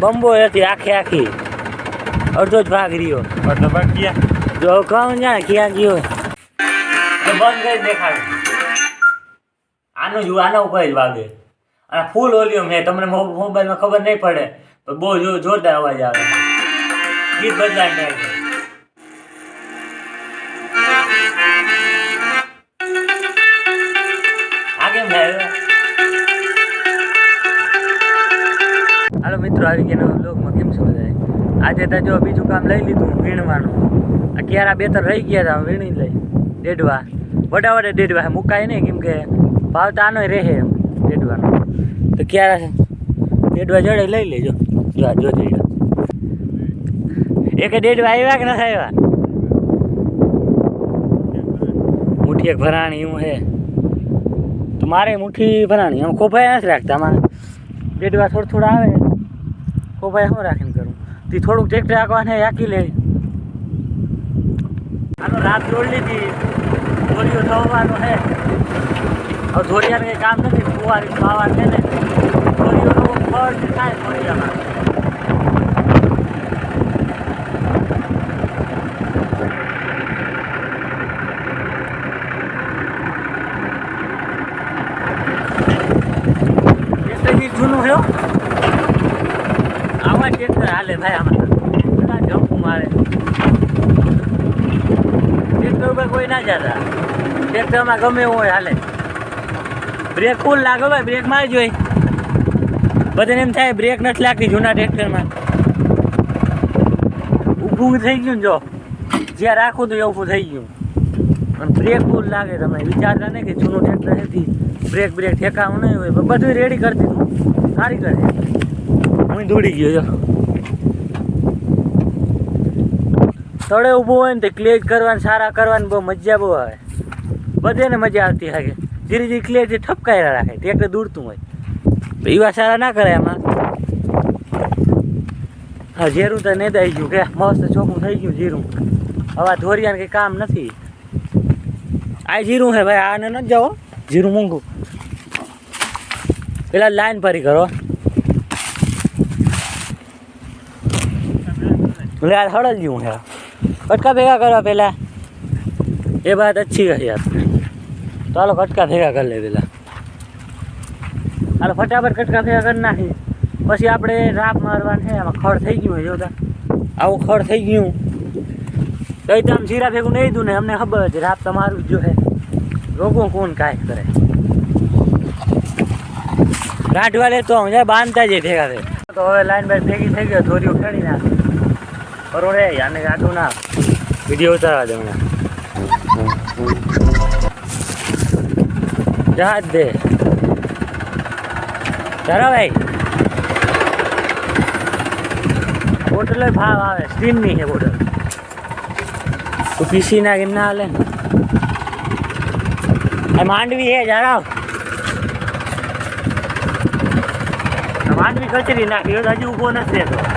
બંબો હતી આખી આખી. અડધો જ ભાગ રહ્યો. અડધો ભાગ ગયા જો કહું જાણે ક્યાં ગયો. તો બંધ કરી દેખાડે. આનું જુઓ આના ઉપર જ વાગે. અને ફૂલ વોલ્યુમ છે. તમને મોબાઈલમાં ખબર નહીં પડે. તો બહુ જોરદાર અવાજ આવે. ગીત બદલાઈ જાય હાલો મિત્રો, આવી ગયા નવા બ્લોગમાં કેમ છો બધા આજે તો જો બીજું કામ લઈ લીધું, વીણવાનું. આ ક્યારા બે ત્રણ રહી ગયા હતા વીણી લઈ. દેડવા વડા વડે દેડવા મુકાય નહીં, કેમ કે ભાવ તો આનો રહે એમ દેડવાનો તો ક્યારા દેડવા જડે લઈ લેજો. જો આ જો લો. એક દેડવા આવ્યા કે નથી આવ્યા? મુઠ્ઠી એક ભરાણી એવું હે. તો મારે મુઠ્ઠી ભરાણી આમ ખોભાઈ નથી રાખતા, આમાં દેડવા થોડા થોડા આવે. ખોભાઈ હું રાખીને કરું. તે થોડુંક ટ્રેક્ટર આંકવાને હાકી લે. આનો રાત જોડી લીધી. ધોરીઓ થવાનું હે. હવે ધોરિયાને કંઈ કામ નથી. ફુવારી ખાવાનું છે ને ધોરીઓનો ફળ થાય ધોરિયામાં ટ્રેક્ટર બી જૂનું છે હો. આવા ટ્રેક્ટર ભાઈ, આમાં જમ્પ મારે. ટ્રેક્ટર ઉપર કોઈ ના જતા. ટ્રેક્ટરમાં ગમે એવું હોય, હાલે. બ્રેક ફૂલ લાગે ભાઈ બ્રેક મારી જોઈ બધાને એમ થાય બ્રેક નથી લાગતી જૂના ટ્રેક્ટરમાં. ઊભું થઈ ગયું ને જો. જ્યાં રાખું તો એવું થઈ ગયું. અને બ્રેક ફૂલ લાગે તમે વિચારતા નહીં કે જૂનું ટ્રેક્ટર નથી બ્રેક બ્રેક ઠેકાવું નહીં હોય. બધું રેડી કરી દીધું. સારી કરે હું દોડી ગયો, જો. તળે ઊભું હોય ને તો ક્લેજ કરવાની, સારા કરવાની બહુ મજા બહુ આવે. બધાને મજા આવતી લાગે ધીરે ધીરે ક્લેજ ઠપકાયેલા રાખે ટ્રેક્ટર દૂરતું હોય. એવા સારા ના કરે એમાં હા જીરું તો નેદાઈ ગયું કે, મસ્ત ચોખ્ખું થઈ ગયું જીરું હવે ધોરિયાને કંઈ કામ નથી. આ જીરું હે ભાઈ, આને નથી જાઓ જીરું મોંઘું પેલા લાઈન ફરી કરો. એટલે આ હળદ જેવું હે કટકા ભેગા કરવા પહેલાં એ વાત અચ્છી કહી આપણે તો હાલો કટકા ભેગા કરી લે પહેલાં હાલો ફટાફટ કટકા ભેગા કરી નાખી પછી આપણે રાપ મારવાનું છે, આમાં ખડ થઈ ગયું હોય, જોતા. આવું ખડ થઈ ગયું. કઈ તો આમ જીરા ભેગું નહીં દઉં ને અમને ખબર છે રાપ તમારું જ જો હે. રોગો કોણ કાંઈ કરે. ગાંઠવા લે તો જાય બાંધતા જઈએ ભેગા થાય તો હવે લાઈન બાઈન ભેગી થઈ ગયો થોડી ઉઠાડી નાખ. બરોબર રે આને ગાંઠું ના વીડિયો ઉતારવા દે મને જહાજ દે ચાલો ભાઈ બોટલ ભાવ આવે સ્ટીમની છે બોટલ તું પીસી ના કેમ ના હાલે માંડવી હે જરા માંડવી કચરી નાખી હજુ ઊભો નથી રહેતો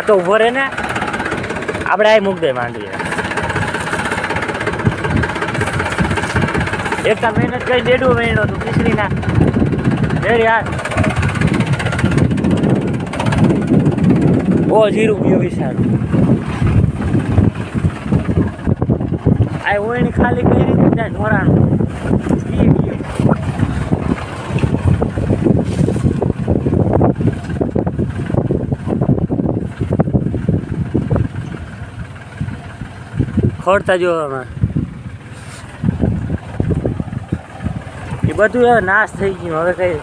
આ તો ઊભો રહે ને આપણે આ મૂક દે માંડીએ. એક તો મહેનત કરી દેડું મહિનો તું ખીચડી ના રેડી યાર ઓ જીરું પીવું વિશાળ આ ઓયણી ખાલી કરી, ત્યાં ઢોરાણું ઈ ગયું ખોડતા જો આમાં એ બધું હવે નાશ થઈ ગયું. હવે કઈ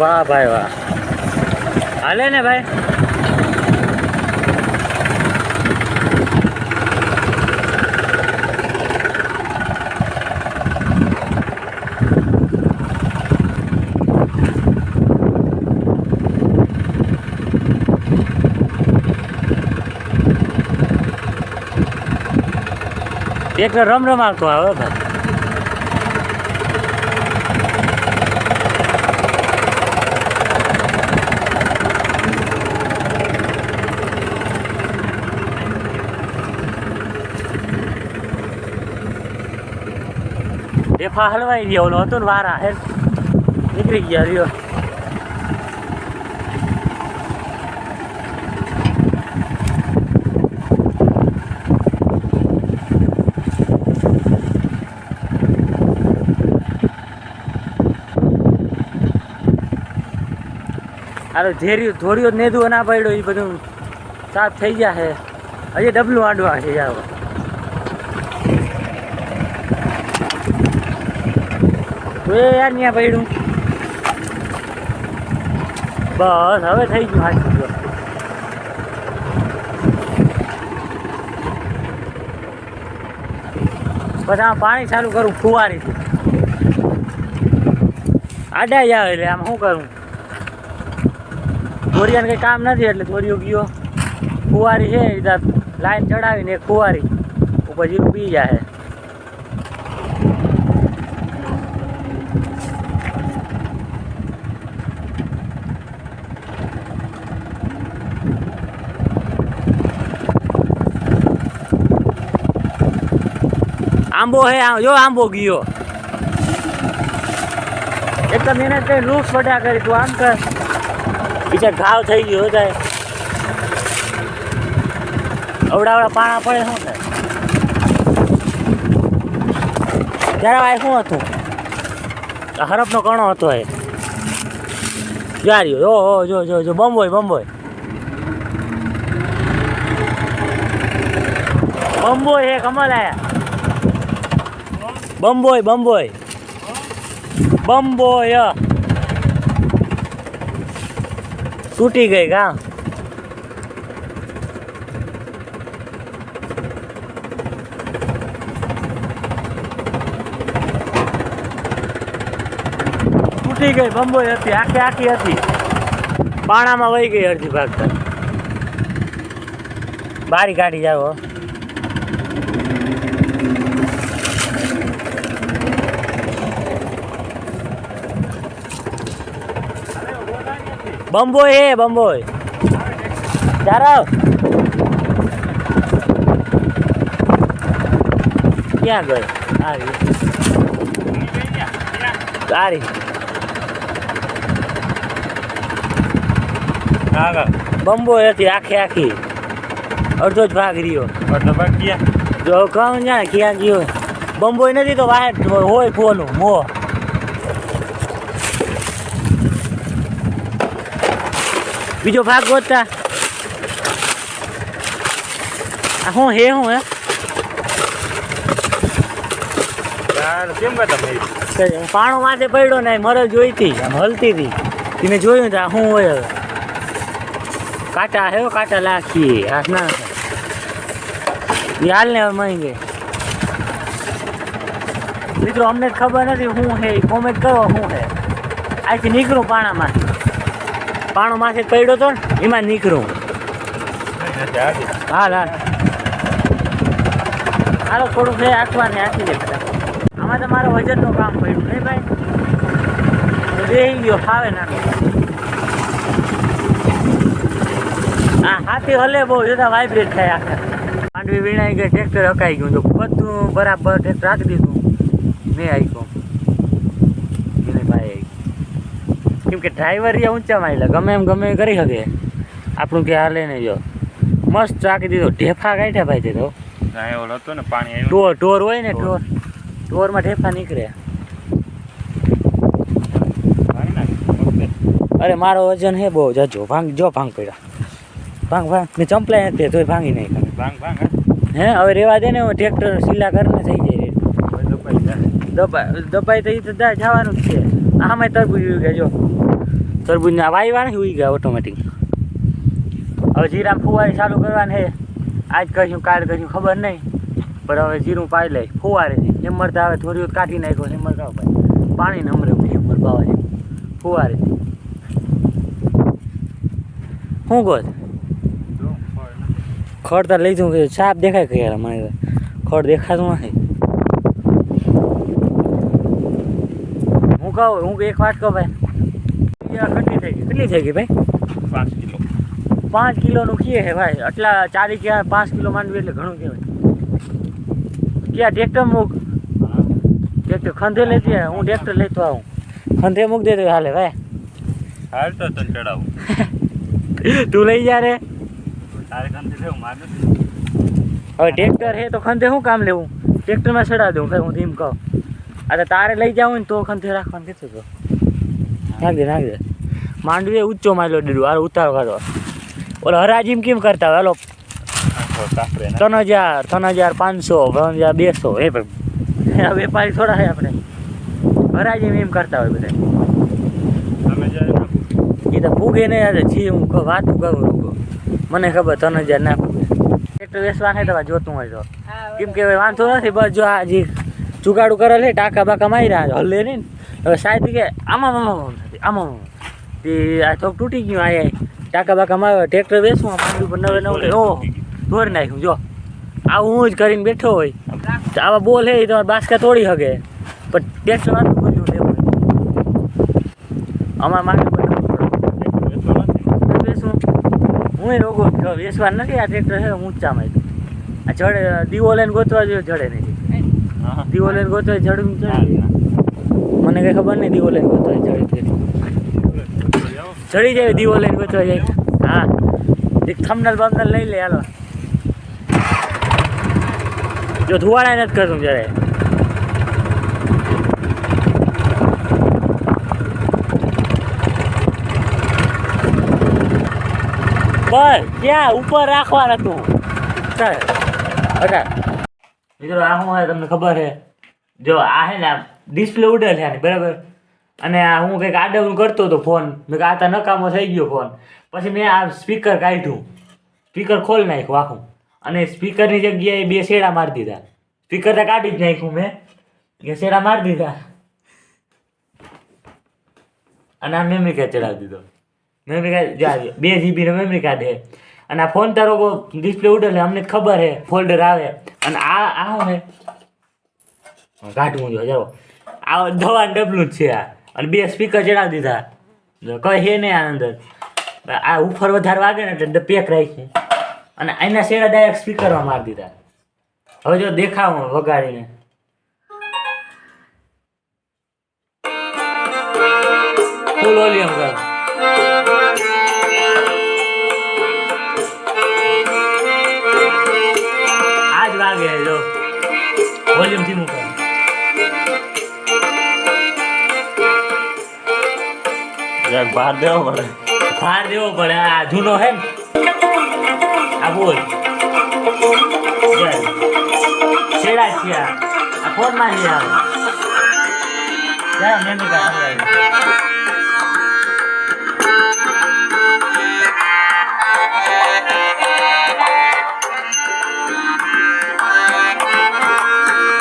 વાહ ભાઈ વાહ. હાલે ને ભાઈ? ટ્રેક્ટર રમ આવતો આવે ભાઈ. રેફા હલવાઈ ગયો ઓલો હતો ને વારા હે નીકળી ગયા રહ્યો. હાલો ઝેર્યું ધોળિયો નેદું ના પડ્યો એ બધું સાફ થઈ ગયા છે. હજી ડબલું આડવા છે જાવ એ યાર ત્યાં પડ્યું. બસ, હવે થઈ ગયું જો બસ, આમ પાણી ચાલુ કરું, ફુવારીથી. આડા જ આવે એટલે આમ શું કરું? ધોરિયાને કંઈ કામ નથી એટલે ધોરિયો ગયો. કુવારી છે એ લાઈન ચડાવીને એક ફુવારી ઉપર જીરું પી જાય આંબો હે જો આંબો ગયો. એક તો મહેનત કરી લૂક્સ વટા કરી તું, આમ કર. બીજા ઘાવ થઈ ગયો થાય અવડાવડા પાણા પડે શું થાય? ત્યારે આ શું હતું? હરફનો કણો હતો એ. જાર્યો ઓ જો જો જો બંબોય બંબોય. બંબોય હે કમલ આયા બંબોય બંબોય. બંબોય. તૂટી ગઈ કા? તૂટી ગઈ, બંબોઈ હતી, આખી આખી હતી. પાણામાં વહી ગઈ અડધી ભાગતા બારી કાઢી જાવ હો. બંબોઈ હે બંબોઈ ચાલો ક્યાં ગઈ આવી સારી બંબોઈ હતી આખી આખી અડધો જ ભાગ રહ્યો જો કહું ને ક્યાં ગયો બંબોઈ નથી તો વાહે હોય ફોનું મો બીજો ભાગ ગોતતા. હું હે હું હે? પાણો માથે પડ્યો ને મરલ જોઈતી આમ હલતી હતી. એને જોયું તો શું હોય હવે? કાંટા હે કાંટા લાખી આ ના હાલ ને મળી ગઈ. મિત્રો અમને ખબર નથી શું હે કોમેન્ટ કરો હું હે. અહીંથી નીકળું પાણામાંથી. પાણો માથે પડ્યો તો ને એમાં નીકળું. હાલ હાલ. હાલો થોડું એ આખવા ને આખી દે આમાં તો મારે વજનનું કામ પડ્યું, નહીં ભાઈ? રહી ગયો, ફાવે ના. હા હાથી હલે બહુ જતા વાઇબ્રેટ થાય આખા. માંડવી વીણાઈ ગઈ ટ્રેક્ટર હકાઈ ગયું તો બધું બરાબર ટ્રેક્ટર રાખી દીધું. મેં આવી ગયો એને ભાઈ આવી કેમ કે ડ્રાઈવર એ ઊંચા મારેલા ગમે એમ ગમે કરી શકે. આપણું કે હાલે ને જો. મસ્ત ચાકી દીધો. ઢેફા કાઢ્યા ભાઈ તે તો. હતો ને પાણી ટોર ટોર હોય ને ટોર ટોરમાં ઢેફા નીકળે. અરે મારો વજન હે બહુ જજો ભાંગ જો ભાંગ પડ્યા. ભાંગ ભાંગ. મેં ચંપલાય નથી તોય ભાંગી નહીં ભાંગ ભાંગ હે? હવે રેવા દે ને હું ટ્રેક્ટર સીલા કરીને થઈ જાય. દબાઈ દબાઈ તો એ તો જવાનું જ છે. આમાં તરબૂજ ઉઈ કે જો. તરબૂજના ને ઉઈ ગયા ઓટોમેટિક હવે જીરામાં ફુવારી ચાલુ કરવાની છે. આજ કહ્યું કાલ કહ્યું ખબર નહીં. પણ હવે જીરું પાઈ લઈ ફુવારેથી હેમર તો હવે થોડી કાઢી નાખ્યો હેમર કાઢો ભાઈ. પાણી નમરે હેમર બાવા જેવું ફુવારેથી શું કહો ખડ તો લઈ જવું કે સાપ દેખાય કે યાર મને ખડ દેખાતું નથી. હું કહું, હું એક વાત કહું ભાઈ. થઈ ગઈ? કેટલી થઈ ગઈ ભાઈ? પાંચ કિલો. પાંચ કિલોનું કીએ હે ભાઈ. આટલા ચાલી ગયા પાંચ કિલો માંડવી એટલે ઘણું કહેવાય. ક્યાં ટ્રેક્ટર મૂક? ટ્રેક્ટર ખંધે લેતી હું ટ્રેક્ટર લેતો આવું. ખંધે મૂક દે તો હાલે ભાઈ. હાલ તો તને ચડાવું. તું લઈ જા રે. તારે ખંધે લેવું મારે હવે ટ્રેક્ટર હે તો ખંધે શું કામ લેવું? ટ્રેક્ટરમાં ચડાવી દઉં કઈ હું ધીમ કહું. અરે તારે લઈ જાઉં ને તો ખંધે રાખવાનું. કીધું તો નાખ દે નાખ દે માંડવી ઊંચો માર્યો દીધું હાલ ઉતારો કરો ઓલો હરાજીમ કેમ કરતા હોય, હાલો? ત્રણ હજાર ત્રણ હજાર પાંચસો, ત્રણ હજાર બેસો એ ભાઈ. વેપારી થોડા છે આપણે. હરાજીમ એમ કરતા હોય બધા. એ તો ફૂગે નહીં યાર જી હું વાત રૂકો મને ખબર ત્રણ હજાર ના ફૂગે. ટ્રેક્ટર વેચવા નહીં તમારે જોતું હોય તો. કેમ કે વાંધો નથી, બસ જો આ જે જુગાડું કરે છે, ટાંકા બાકા મારી રહ્યા હલે નહીં હવે સાહેબ કે આમાં આમાં આમાં. તે આ થોક તૂટી ગયું આ ટાંકા બાકા માં ટ્રેક્ટર આ માંડવી પર નવે નવે ઓ તોડી નાખ્યું જો આવું હું જ કરીને બેઠો હોય તો આવા બોલ હે તમારે બાસકા તોડી શકે પણ ટ્રેક્ટર વાતું કર્યું લેવું અમારે માટે. વેચવું હું રોગો જો વેચવા નથી આ ટ્રેક્ટર છે ઊંચામાં. આ જડે દીવો લઈને ગોતવા જોઈએ જડે નહીં હા. દીવો લઈને ગોતવા જડું મને કઈ ખબર નહીં દીવો લઈને ગોતવા જડે. ચડી જાય, દીવો લઈને ગોતવા જાય. હા. એક થમનલ બમનલ લઈ લે, હાલો. જો ધુવાડા નથી કરતું જરાય બસ, ક્યાં? ઉપર રાખવાનું હતું. ચાલ. અચ્છા મિત્રો, આ હું તમને ખબર છે? જો, આ હે ને ડિસ્પ્લે ઉડેલ છે બરાબર? અને હું કંઈક આડવણું કરતો હતો ફોન. મેં આ તો નકામો થઈ ગયો ફોન. પછી મેં આ સ્પીકર કાઢ્યું. સ્પીકર ખોલી નાખ્યું આખું. અને સ્પીકરની જગ્યાએ બે શેડા મારી દીધા. સ્પીકર તો કાઢી જ નાખ્યું મેં. એ શેડા મારી દીધા. અને આ મેમરી કાર્ડ ચડાવી દીધો. મેમરી કાર્ડ બે જીબીનો મેમરી કાર્ડ છે. અને આ ફોન તારો ડિસ્પ્લે ઉડે અમને ખબર છે. ફોલ્ડર આવે. અને આ આ ને કાઢવું જો, જાઓ. આ દવા ડબલું જ છે આ. અને બે સ્પીકર ચડાવી દીધા. જો કઈ હે નહીં આ અંદર આ ઉપર વધારે વાગે ને એટલે પેક રાખી. અને એના શેડા ડાયરેક્ટ સ્પીકરમાં મારી દીધા. હવે જો દેખાવ વગાડીને. ફૂલ કર. આજ વાગે જો વોલ્યુમ ધીમું કર. જરાક ભાર દેવો પડે. ભાર દેવો પડે. આ જૂનો હે આ બોલ. છેડા જ આ ફોનમાં નહીં આવે. જાય, મેં કાર્ડ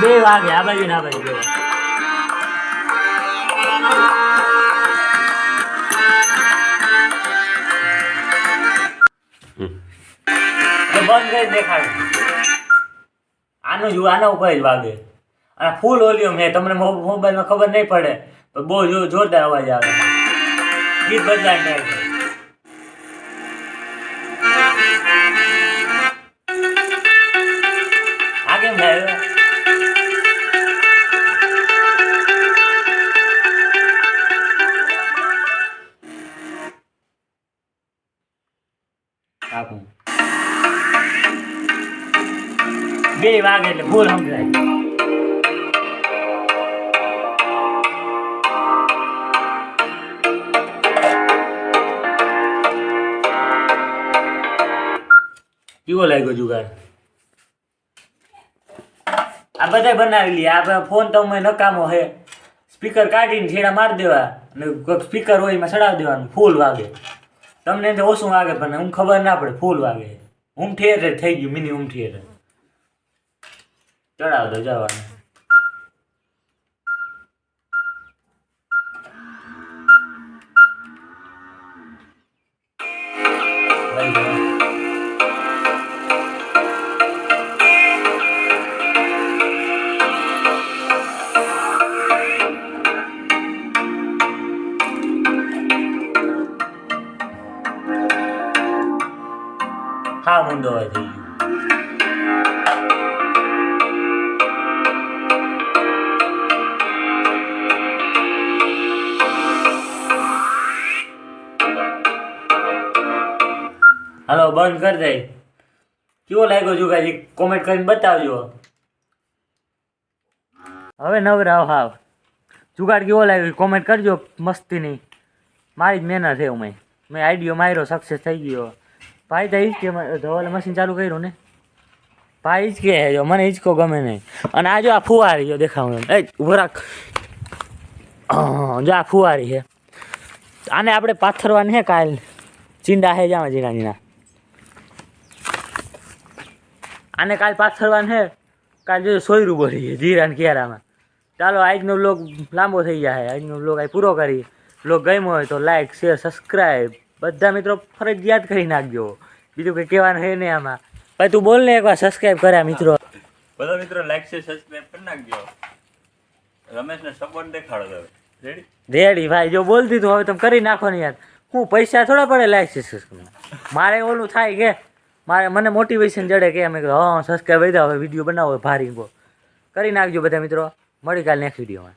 બે વાગે, આ બાજુ ના બાજુ બંધ કરી દેખાડે. આનું જ આના ઉપર જ વાગે. અને ફૂલ વોલ્યુમ છે, તમને મોબાઈલમાં ખબર નહીં પડે, તો બહુ જોરદાર અવાજ આવે. ગીત બદલાઈ નાખે આ કેમ થાય? બે વાગે એટલે ફૂલ સમજાય. કેવો લાગ્યો જુગાડ આ બધા બનાવી લઈએ આ ફોન તો અમે નકામો હે. સ્પીકર કાઢીને છેડા મારી દેવા અને સ્પીકર હોય એમાં ચડાવી દેવાનું, ફૂલ વાગે. તમને ઓછું વાગે પણ હું ખબર ના પડે, ફૂલ વાગે. હોમ થિયેટર થઈ ગયું મિની હોમ થિયેટર ચડાવ દો જવાનું લઈ જાઓ. હા મુંડો હોય થઈ બંધ કરી દઈ કેવો લાગ્યો જુગાજી કોમેન્ટ કરીને બતાવજો. હવે નવરાવ હાવ. જુગાડ કેવો લાગ્યો? કોમેન્ટ કરજો મસ્તીની. મારી જ મહેનત છે મેં મેં આઈડિયો માર્યો સક્સેસ થઈ ગયો. ભાઈ તો ઈ જ કે ધોવાલે મશીન ચાલુ કર્યું ને? ભાઈ જ કે જો, મને હિંચકો ગમે નહીં. અને આ જો આ ફુવારી જો દેખાવ એ, ઊભો રાખ. જો આ ફુવારી છે. આને આપણે પાથરવાની છે કાલ. ચીંડા હે જામાં જીના ઝીણા આને કાલ પાથરવાનું છે કાલ જો સોયરું બોલી છે જીરા ને કેરામાં ચાલો આજનો બ્લોગ લાંબો થઈ જાય આજનો બ્લોગ આ પૂરો કરી બ્લોગ ગમ્યો હોય તો લાઈક શેર સબસ્ક્રાઈબ બધા મિત્રો ફરજિયાત કરી નાખજો. બીજું કંઈ કહેવાનું છે નહીં આમાં. ભાઈ તું બોલ ને એકવાર સબસ્ક્રાઈબ કર્યા મિત્રો. બધા મિત્રો લાઈક છે સબસ્ક્રાઈબ કરી નાખજો. રમેશને સપોર્ટ દેખાડો તમે. રેડી રેડી ભાઈ જો બોલતી તું હવે તમે કરી નાખો ને યાર. હું પૈસા થોડા પડે લાઈક છે સબસ્ક્રાઈબ મારે ઓલું થાય કે મારે મને મોટિવેશન જડે કે અમે હા સબસ્ક્રાઈબ વધ્યા હવે વીડિયો બનાવો ભારી ગો કરી નાખજો બધા મિત્રો. મળી કાલ નેક્સ્ટ વિડીયોમાં